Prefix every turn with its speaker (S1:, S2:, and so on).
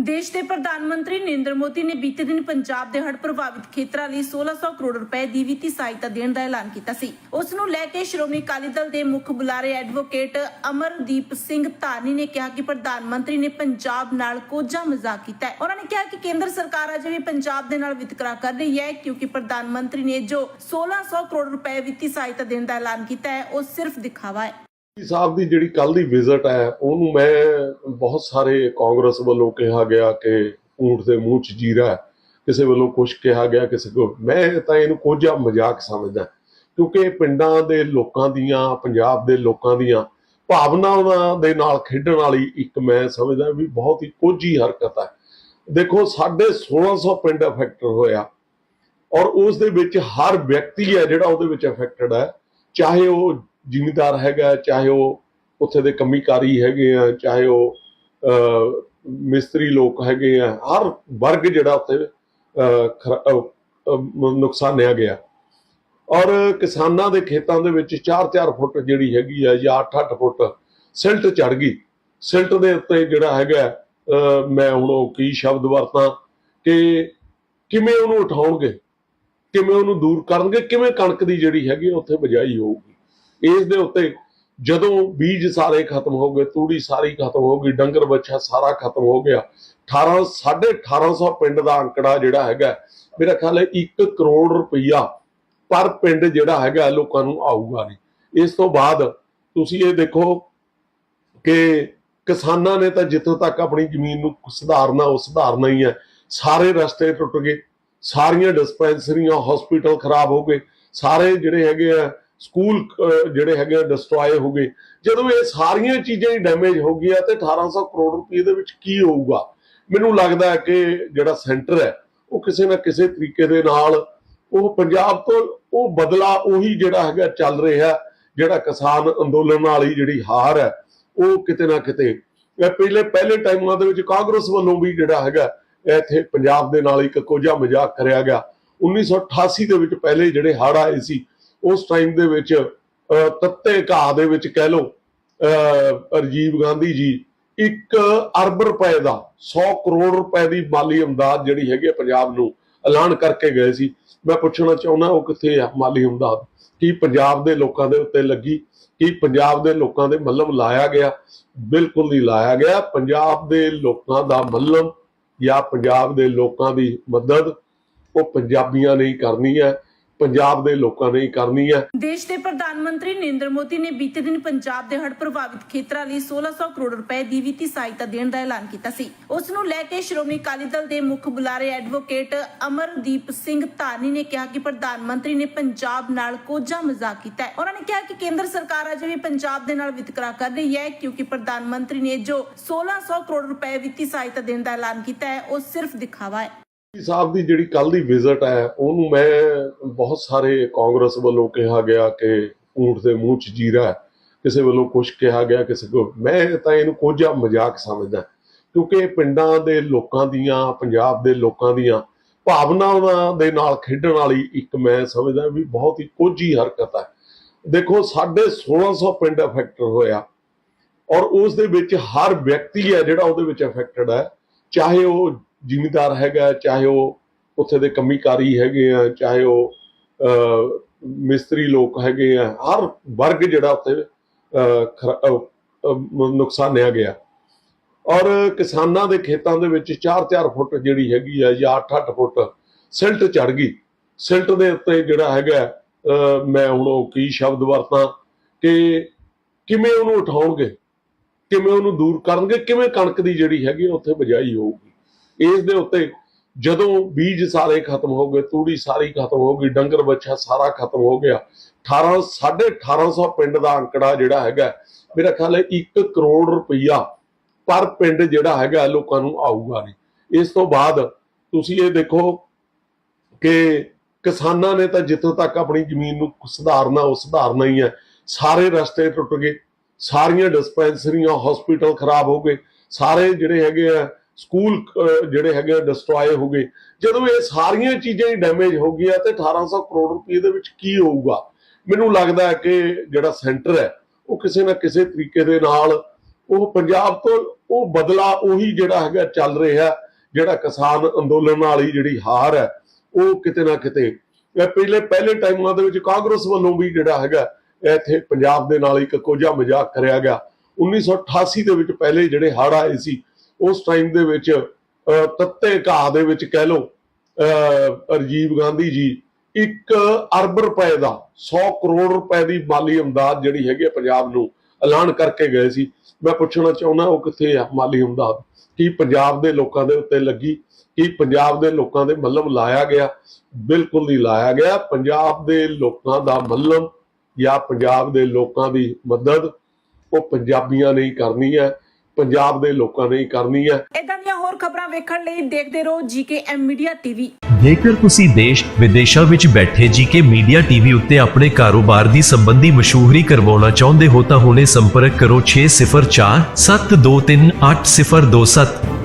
S1: ਦੇਸ਼ ਦੇ ਪ੍ਰਧਾਨ ਮੰਤਰੀ ਨਰਿੰਦਰ ਮੋਦੀ ਨੇ ਬੀਤੇ ਦਿਨ ਪੰਜਾਬ ਦੇ ਹੜ੍ਹ ਪ੍ਰਭਾਵਿਤ ਖੇਤਰਾਂ ਲਈ 1600 ਕਰੋੜ ਰੁਪਏ ਦੀ ਵਿੱਤੀ ਸਹਾਇਤਾ ਦੇਣ ਦਾ ਐਲਾਨ ਕੀਤਾ ਸੀ। ਉਸ ਨੂੰ ਲੈ ਕੇ ਸ਼੍ਰੋਮਣੀ ਅਕਾਲੀ ਦਲ ਦੇ ਮੁੱਖ ਬੁਲਾਰੇ ਐਡਵੋਕੇਟ ਅਮਰਦੀਪ ਸਿੰਘ ਧਾਰਨੀ ਨੇ ਕਿਹਾ ਕਿ ਪ੍ਰਧਾਨ ਮੰਤਰੀ ਨੇ ਪੰਜਾਬ ਨਾਲ ਕੋਝਾ ਮਜ਼ਾਕ ਕੀਤਾ ਹੈ। ਉਹਨਾਂ ਨੇ ਕਿਹਾ ਕਿ ਕੇਂਦਰ ਸਰਕਾਰ ਅਜੇ ਵੀ ਪੰਜਾਬ ਦੇ ਨਾਲ ਵਿਤਕਰਾ ਕਰ ਰਹੀ ਹੈ ਕਿਉਂਕਿ ਪ੍ਰਧਾਨ ਮੰਤਰੀ ਨੇ ਜੋ 1600 ਕਰੋੜ ਰੁਪਏ ਵਿੱਤੀ ਸਹਾਇਤਾ ਦੇਣ ਦਾ ਐਲਾਨ ਕੀਤਾ ਹੈ, ਉਹ ਸਿਰਫ ਦਿਖਾਵਾ ਹੈ।
S2: ਸਾਹਿਬ ਦੀ ਜਿਹੜੀ ਕੱਲ ਦੀ ਵਿਜ਼ਿਟ ਹੈ, ਉਹਨੂੰ ਮੈਂ ਬਹੁਤ ਸਾਰੇ ਕਾਂਗਰਸ ਵੱਲੋਂ ਕਿਹਾ ਗਿਆ ਕਿ ਊਂਠ ਦੇ ਮੂੰਹ 'ਚ ਜੀਰਾ ਕਿਸੇ ਵੱਲੋਂ ਕੁਝ ਕਿਹਾ ਗਿਆ, ਕਿਸੇ ਕੋ, ਮੈਂ ਤਾਂ ਇਹਨੂੰ ਕੋਝਾ ਮਜ਼ਾਕ ਸਮਝਦਾ, ਕਿਉਂਕਿ ਪਿੰਡਾਂ ਦੇ ਲੋਕਾਂ ਦੀਆਂ, ਪੰਜਾਬ ਦੇ ਲੋਕਾਂ ਦੀਆਂ ਭਾਵਨਾਵਾਂ ਦੇ ਨਾਲ ਖੇਡਣ ਵਾਲੀ ਇੱਕ ਮੈਂ ਸਮਝਦਾ ਵੀ ਬਹੁਤ ਹੀ ਕੋਝੀ ਹਰਕਤ ਹੈ। ਦੇਖੋ, ਸਾਡੇ 1600 ਪਿੰਡ ਅਫੈਕਟ ਹੋਇਆ ਔਰ ਉਸ ਦੇ ਵਿੱਚ ਹਰ ਵਿਅਕਤੀ ਹੈ ਜਿਹੜਾ ਉਹਦੇ ਵਿੱਚ ਅਫੈਕਟਡ ਹੈ, ਚਾਹੇ ਉਹ ਜਿਮੀਦਾਰ ਹੈਗਾ, ਚਾਹੇ ਉਹ ਉੱਥੇ ਦੇ ਕਮੀਕਾਰੀ ਹੈਗੇ ਆ, ਚਾਹੇ ਉਹ ਮਿਸਤਰੀ ਲੋਕ ਹੈਗੇ ਆ, ਹਰ ਵਰਗ ਜਿਹੜਾ ਉੱਥੇ ਨੁਕਸਾਨਿਆ ਗਿਆ। ਔਰ ਕਿਸਾਨਾਂ ਦੇ ਖੇਤਾਂ ਦੇ ਵਿੱਚ 4-4 ਫੁੱਟ ਜਿਹੜੀ ਹੈਗੀ ਆ, ਜਾਂ 8-8 ਫੁੱਟ ਸਿਲਟ ਚੜ ਗਈ। ਸਿਲਟ ਦੇ ਉੱਤੇ ਜਿਹੜਾ ਹੈਗਾ ਮੈਂ ਹੁਣ ਉਹ ਕੀ ਸ਼ਬਦ ਵਰਤਾਂ ਕਿ ਕਿਵੇਂ ਉਹਨੂੰ ਉਠਾਉਣਗੇ, ਕਿਵੇਂ ਉਹਨੂੰ ਦੂਰ ਕਰਨਗੇ, ਕਿਵੇਂ ਕਣਕ ਦੀ ਜਿਹੜੀ ਹੈਗੀ ਉੱਥੇ ਬਜਾਈ ਹੋਊਗੀ। ਇਸ ਦੇ ਉੱਤੇ ਜਦੋਂ ਬੀਜ ਸਾਰੇ ਖਤਮ ਹੋ ਗਏ, ਤੂੜੀ ਸਾਰੀ ਖਤਮ ਹੋ ਗਈ, ਡੰਗਰ ਬੱਚਾ ਸਾਰਾ ਖਤਮ ਹੋ ਗਿਆ। 18 1850 ਪਿੰਡ ਦਾ ਅੰਕੜਾ ਜਿਹੜਾ ਹੈਗਾ, ਮੇਰਾ ਖਿਆਲ ਹੈ 1 ਕਰੋੜ ਰੁਪਈਆ ਪਰ ਪਿੰਡ ਜਿਹੜਾ ਹੈਗਾ ਲੋਕਾਂ ਨੂੰ ਆਊਗਾ ਨਹੀਂ। ਇਸ ਤੋਂ ਬਾਅਦ ਤੁਸੀਂ ਇਹ ਦੇਖੋ ਕਿ ਕਿਸਾਨਾਂ ਨੇ ਤਾਂ ਜਿੱਥੋਂ ਤੱਕ ਆਪਣੀ ਜ਼ਮੀਨ ਨੂੰ ਸੁਧਾਰਨਾ, ਉਹ ਸੁਧਾਰਨਾ ਹੀ ਹੈ। ਸਾਰੇ ਰਸਤੇ ਟੁੱਟ ਗਏ, ਸਾਰੀਆਂ ਡਿਸਪੈਂਸਰੀਆਂ ਹਸਪੀਟਲ ਖਰਾਬ ਹੋ ਗਏ, ਸਾਰੇ ਜਿਹੜੇ ਹੈਗੇ ਆ ਸਕੂਲ ਜਿਹੜੇ ਹੈਗੇ ਆ ਡਿਸਟਰੋਏ ਹੋ ਗਏ ਜਦੋਂ ਇਹ ਸਾਰੀਆਂ ਚੀਜ਼ਾਂ ਹੀ ਡੈਮੇਜ ਹੋ ਗਈਆਂ ਤੇ 1800 ਕਰੋੜ ਰੁਪਏ ਦੇ ਵਿੱਚ ਕੀ ਹੋਊਗਾ? ਮੈਨੂੰ ਲੱਗਦਾ ਹੈ ਕਿ ਜਿਹੜਾ ਸੈਂਟਰ ਹੈ, ਉਹ ਕਿਸੇ ਨਾ ਕਿਸੇ ਤਰੀਕੇ ਦੇ ਨਾਲ ਉਹ ਪੰਜਾਬ ਤੋਂ ਉਹ ਬਦਲਾ ਉਹੀ ਜਿਹੜਾ ਹੈਗਾ ਚੱਲ ਰਿਹਾ ਜਿਹੜਾ ਕਿਸਾਨ ਅੰਦੋਲਨ ਵਾਲੀ ਜਿਹੜੀ ਹਾਰ ਹੈ, ਉਹ ਕਿਤੇ ਨਾ ਕਿਤੇ। ਇਹ ਪਹਿਲੇ ਪਹਿਲੇ ਟਾਈਮਾਂ ਦੇ ਵਿੱਚ ਕਾਂਗਰਸ ਵੱਲੋਂ ਵੀ ਜਿਹੜਾ ਹੈਗਾ, ਇੱਥੇ ਪੰਜਾਬ ਦੇ ਨਾਲ ਇੱਕ ਕੋਝਾ ਮਜ਼ਾਕ ਕਰਿਆ ਗਿਆ। 1988 ਦੇ ਵਿੱਚ ਪਹਿਲੇ ਜਿਹੜੇ ਹੜ੍ਹ ਆਏ ਸੀ ਉਸ ਟਾਈਮ ਦੇ ਵਿੱਚ ਤੱਤੇ ਘਾਹ ਦੇ ਵਿੱਚ ਕਹਿ ਲਓ ਅਹ, ਗਾਂਧੀ ਜੀ 1 ਅਰਬ ਰੁਪਏ ਦਾ 100 ਕਰੋੜ ਰੁਪਏ ਦੀ ਮਾਲੀ ਇਮਦਾਦ ਜਿਹੜੀ ਹੈਗੀ ਪੰਜਾਬ ਨੂੰ ਐਲਾਨ ਕਰਕੇ ਗਏ ਸੀ। ਮੈਂ ਪੁੱਛਣਾ ਚਾਹੁੰਦਾ ਉਹ ਕਿੱਥੇ ਆ ਮਾਲੀ ਇਮਦਾਦ ਕੀ ਪੰਜਾਬ ਦੇ ਲੋਕਾਂ ਦੇ ਉੱਤੇ ਲੱਗੀ? ਕੀ ਪੰਜਾਬ ਦੇ ਲੋਕਾਂ ਦੇ ਮੱਲਮ ਲਾਇਆ ਗਿਆ? ਬਿਲਕੁਲ ਨਹੀਂ ਲਾਇਆ ਗਿਆ। ਪੰਜਾਬ ਦੇ ਲੋਕਾਂ ਦਾ ਮੱਲਮ ਜਾਂ ਪੰਜਾਬ ਦੇ ਲੋਕਾਂ ਦੀ ਮਦਦ ਉਹ ਪੰਜਾਬੀਆਂ ਨੇ ਹੀ ਕਰਨੀ ਹੈ। ਪੰਜਾਬ ਦੇ ਲੋਕਾਂ ਨੇ ਹੀ ਕਰਨੀ ਹੈ।
S1: ਦੇਸ਼ ਦੇ ਪ੍ਰਧਾਨ ਮੰਤਰੀ ਨਰਿੰਦਰ ਮੋਦੀ ਨੇ ਬੀਤੇ ਦਿਨ ਪੰਜਾਬ ਦੇ ਹੜ੍ਹ ਪ੍ਰਭਾਵਿਤ ਖੇਤਰਾਂ ਲਈ 1600 ਕਰੋੜ ਰੁਪਏ ਦੀ ਵਿੱਤੀ ਸਹਾਇਤਾ ਦੇਣ ਦਾ ਐਲਾਨ ਕੀਤਾ ਸੀ। ਉਸ ਨੂੰ ਲੈ ਕੇ ਸ਼੍ਰੋਮਣੀ ਅਕਾਲੀ ਦਲ ਦੇ ਮੁੱਖ ਬੁਲਾਰੇ ਐਡਵੋਕੇਟ ਅਮਰਦੀਪ ਸਿੰਘ ਧਾਰਨੀ ਨੇ ਕਿਹਾ ਕਿ ਪ੍ਰਧਾਨ ਮੰਤਰੀ ਨੇ ਪੰਜਾਬ ਨਾਲ ਕੋਝਾ ਮਜ਼ਾਕ ਕੀਤਾ ਹੈ। ਉਹਨਾਂ ਨੇ ਕਿਹਾ ਕਿ ਕੇਂਦਰ ਸਰਕਾਰ ਅਜੇ ਵੀ ਪੰਜਾਬ ਦੇ ਨਾਲ ਵਿਤਕਰਾ ਕਰ ਰਹੀ ਹੈ, ਕਿਉਂਕਿ ਪ੍ਰਧਾਨ ਮੰਤਰੀ ਨੇ ਜੋ 1600 ਕਰੋੜ ਰੁਪਏ ਵਿੱਤੀ ਸਹਾਇਤਾ ਦੇਣ ਦਾ ਐਲਾਨ ਕੀਤਾ ਹੈ, ਉਹ ਸਿਰਫ ਦਿਖਾਵਾ ਹੈ।
S2: ਸਾਹਿਬ ਦੀ ਜਿਹੜੀ ਕੱਲ ਦੀ ਵਿਜ਼ਿਟ ਹੈ, ਉਹਨੂੰ ਮੈਂ ਬਹੁਤ ਸਾਰੇ ਕਾਂਗਰਸ ਵੱਲੋਂ ਕਿਹਾ ਗਿਆ ਕਿ ਊਂਠ ਦੇ ਮੂੰਹ 'ਚ ਜੀਰਾ ਕਿਸੇ ਵੱਲੋਂ ਕੁਝ ਕਿਹਾ ਗਿਆ, ਕਿਸੇ ਕੋ ਮੈਂ ਤਾਂ ਇਹਨੂੰ ਕੋਝਾ ਮਜ਼ਾਕ ਸਮਝਦਾ। ਕਿਉਂਕਿ ਪਿੰਡਾਂ ਦੇ ਲੋਕਾਂ ਦੀਆਂ, ਪੰਜਾਬ ਦੇ ਲੋਕਾਂ ਦੀਆਂ ਭਾਵਨਾਵਾਂ ਦੇ ਨਾਲ ਖੇਡਣ ਵਾਲੀ ਇੱਕ ਮੈਂ ਸਮਝਦਾ ਵੀ ਬਹੁਤ ਹੀ ਕੋਝੀ ਹਰਕਤ ਹੈ। ਦੇਖੋ, ਸਾਡੇ 1600 ਪਿੰਡ ਅਫੈਕਟ ਹੋਇਆ ਔਰ ਉਸ ਦੇ ਵਿੱਚ ਹਰ ਵਿਅਕਤੀ ਹੈ ਜਿਹੜਾ ਉਹਦੇ ਵਿੱਚ ਅਫੈਕਟਡ ਹੈ। ਚਾਹੇ ਉਹ ਜਿਮੀਦਾਰ ਹੈਗਾ, ਚਾਹੇ ਉਹ ਉੱਥੇ ਦੇ ਕਮੀਕਾਰੀ ਹੈਗੇ ਆ, ਚਾਹੇ ਉਹ ਮਿਸਤਰੀ ਲੋਕ ਹੈਗੇ ਆ, ਹਰ ਵਰਗ ਜਿਹੜਾ ਉੱਥੇ ਨੁਕਸਾਨਿਆ ਗਿਆ। ਔਰ ਕਿਸਾਨਾਂ ਦੇ ਖੇਤਾਂ ਦੇ ਵਿੱਚ 4-4 ਫੁੱਟ ਜਿਹੜੀ ਹੈਗੀ ਆ, ਜਾਂ 8-8 ਫੁੱਟ ਸਿਲਟ ਚੜ ਗਈ। ਸਿਲਟ ਦੇ ਉੱਤੇ ਜਿਹੜਾ ਹੈਗਾ ਮੈਂ ਹੁਣ ਉਹ ਕੀ ਸ਼ਬਦ ਵਰਤਾਂ ਕਿ ਕਿਵੇਂ ਉਹਨੂੰ ਉਠਾਉਣਗੇ, ਕਿਵੇਂ ਉਹਨੂੰ ਦੂਰ ਕਰਨਗੇ, ਕਿਵੇਂ ਕਣਕ ਦੀ ਜਿਹੜੀ ਹੈਗੀ ਉੱਥੇ ਬਜਾਈ ਹੋਊਗੀ। ਇਸ ਦੇ ਉੱਤੇ ਜਦੋਂ ਬੀਜ ਸਾਰੇ ਖਤਮ ਹੋ ਗਏ, ਤੂੜੀ ਸਾਰੀ ਖਤਮ ਹੋ ਗਈ, ਡੰਗਰ ਬੱਚਾ ਸਾਰਾ ਖਤਮ ਹੋ ਗਿਆ 18 1850 ਪਿੰਡ ਦਾ ਅੰਕੜਾ ਜਿਹੜਾ ਹੈਗਾ, ਮੇਰਾ ਖਿਆਲ ਹੈ 1 ਕਰੋੜ ਰੁਪਈਆ ਪਰ ਪਿੰਡ ਜਿਹੜਾ ਹੈਗਾ ਲੋਕਾਂ ਨੂੰ ਆਊਗਾ ਨਹੀਂ। ਇਸ ਤੋਂ ਬਾਅਦ ਤੁਸੀਂ ਇਹ ਦੇਖੋ ਕਿ ਕਿਸਾਨਾਂ ਨੇ ਤਾਂ ਜਿੱਥੋਂ ਤੱਕ ਆਪਣੀ ਜ਼ਮੀਨ ਨੂੰ ਸੁਧਾਰਨਾ, ਉਹ ਸੁਧਾਰਨਾ ਹੀ ਹੈ। ਸਾਰੇ ਰਸਤੇ ਟੁੱਟ ਗਏ, ਸਾਰੀਆਂ ਡਿਸਪੈਂਸਰੀਆਂ ਹਸਪੀਟਲ ਖਰਾਬ ਹੋ ਗਏ, ਸਾਰੇ ਜਿਹੜੇ ਹੈਗੇ ਆ ਸਕੂਲ ਜਿਹੜੇ ਹੈਗੇ ਆ ਡਿਸਟਰੋਏ ਹੋ ਗਏ। ਜਦੋਂ ਇਹ ਸਾਰੀਆਂ ਚੀਜ਼ਾਂ ਹੀ ਡੈਮੇਜ ਹੋ ਗਈਆਂ, ਤੇ 1800 ਕਰੋੜ ਰੁਪਏ ਦੇ ਵਿੱਚ ਕੀ ਹੋਊਗਾ? ਮੈਨੂੰ ਲੱਗਦਾ ਹੈ ਕਿ ਜਿਹੜਾ ਸੈਂਟਰ ਹੈ, ਉਹ ਕਿਸੇ ਨਾ ਕਿਸੇ ਤਰੀਕੇ ਦੇ ਨਾਲ ਉਹ ਪੰਜਾਬ ਤੋਂ ਉਹ ਬਦਲਾ ਉਹੀ ਜਿਹੜਾ ਹੈਗਾ ਚੱਲ ਰਿਹਾ ਜਿਹੜਾ ਕਿਸਾਨ ਅੰਦੋਲਨ ਵਾਲੀ ਜਿਹੜੀ ਹਾਰ ਹੈ, ਉਹ ਕਿਤੇ ਨਾ ਕਿਤੇ। ਇਹ ਪਹਿਲੇ ਪਹਿਲੇ ਟਾਈਮਾਂ ਦੇ ਵਿੱਚ ਕਾਂਗਰਸ ਵੱਲੋਂ ਵੀ ਜਿਹੜਾ ਹੈਗਾ, ਇੱਥੇ ਪੰਜਾਬ ਦੇ ਨਾਲ ਇੱਕ ਕੋਝਾ ਮਜ਼ਾਕ ਕਰਿਆ ਗਿਆ। 1988 ਦੇ ਵਿੱਚ ਪਹਿਲੇ ਜਿਹੜੇ ਹੜ੍ਹ ਆਏ ਸੀ ਉਸ ਟਾਈਮ ਦੇ ਵਿੱਚ ਤੱਤੇ ਘਾਹ ਦੇ ਵਿੱਚ ਕਹਿ ਲਓ ਅਹ, ਗਾਂਧੀ ਜੀ 1 ਅਰਬ ਰੁਪਏ ਦਾ 100 ਕਰੋੜ ਰੁਪਏ ਦੀ ਮਾਲੀ ਇਮਦਾਦ ਜਿਹੜੀ ਹੈਗੀ ਪੰਜਾਬ ਨੂੰ ਐਲਾਨ ਕਰਕੇ ਗਏ ਸੀ। ਮੈਂ ਪੁੱਛਣਾ ਚਾਹੁੰਦਾ ਉਹ ਕਿੱਥੇ ਆ ਮਾਲੀ ਇਮਦਾਦ ਕੀ ਪੰਜਾਬ ਦੇ ਲੋਕਾਂ ਦੇ ਉੱਤੇ ਲੱਗੀ? ਕੀ ਪੰਜਾਬ ਦੇ ਲੋਕਾਂ ਦੇ ਮੱਲਮ ਲਾਇਆ ਗਿਆ? ਬਿਲਕੁਲ ਨਹੀਂ ਲਾਇਆ ਗਿਆ। ਪੰਜਾਬ ਦੇ ਲੋਕਾਂ ਦਾ ਮੱਲਮ ਜਾਂ ਪੰਜਾਬ ਦੇ ਲੋਕਾਂ ਦੀ ਮਦਦ ਉਹ ਪੰਜਾਬੀਆਂ ਨੇ ਹੀ ਕਰਨੀ ਹੈ। ਪੰਜਾਬ ਦੇ ਲੋਕਾਂ ਨੇ ਹੀ ਕਰਨੀ ਹੈ।
S1: ਇਦਾਂ ਦੀਆਂ ਹੋਰ ਖਬਰਾਂ ਵੇਖਣ ਲਈ ਦੇਖਦੇ ਰਹੋ ਜੀਕੇਐਮ ਮੀਡੀਆ ਟੀਵੀ।
S3: ਜੇਕਰ ਤੁਸੀਂ ਦੇਸ਼ ਵਿਦੇਸ਼ਾਂ ਵਿੱਚ ਬੈਠੇ ਜੀਕੇ ਮੀਡੀਆ ਟੀਵੀ ਉੱਤੇ ਆਪਣੇ ਕਾਰੋਬਾਰ ਦੀ ਸੰਬੰਧੀ ਮਸ਼ਹੂਰੀ ਕਰਵਾਉਣਾ ਚਾਹੁੰਦੇ ਹੋ ਤਾਂ ਹੁਣੇ ਸੰਪਰਕ ਕਰੋ 604 723 8027